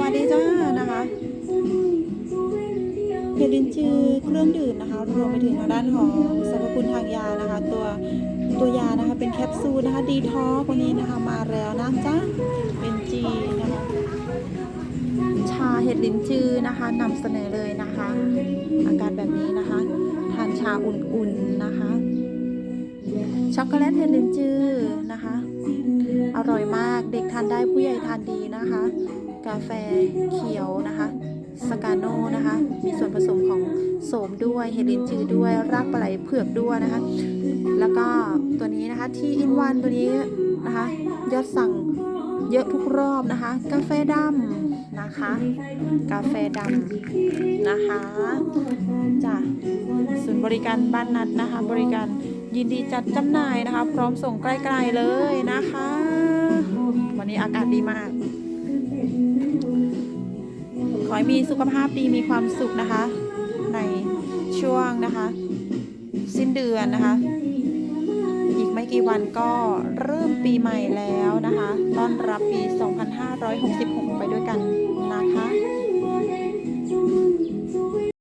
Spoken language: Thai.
วัสดีจ้านะคะเฮลินจือเครื่องดื่มนะคะ รวมไปถึงทางด้านของสรรพคุณทางยานะคะ ตัวตัวยานะคะเป็นแคปซูลนะคะดีท็อกวันนี้นะคะมาแล้วนะจ๊ะเป็นจีนะคะชาเห็ดลิ้นจือนะคะนำเสนอเลยนะคะ อาการแบบนี้นะคะ ทานชาอุ่นๆนะคะ ช็อกโกแลตเห็ดลิ้นจือ ร่อยมาก เด็กทานได้ผู้ใหญ่ทานดีนะคะ กาแฟเขียวนะคะสกาโนนะคะ มีส่วนผสมของโสมด้วยเฮลินจือด้วย รากปลาไหลเผือกด้วยนะคะ แล้วก็ตัวนี้นะคะที่อินวันตัวนี้นะคะ ยอดสั่งเยอะทุกรอบนะคะ กาแฟดำนะคะ กาแฟดำนะคะจ้ะศูนย์บริการบ้านนัดนะคะ บริการยินดีจัดจำหน่ายนะคะ พร้อมส่งใกล้ๆเลยนะคะ อากาศดีมาก ขอให้มีสุขภาพดีมีความสุขนะคะ ในช่วงนะคะ สิ้นเดือนนะคะ อีกไม่กี่วันก็เริ่มปีใหม่แล้วนะคะ ต้อนรับปี 2566 ไปด้วยกันนะคะ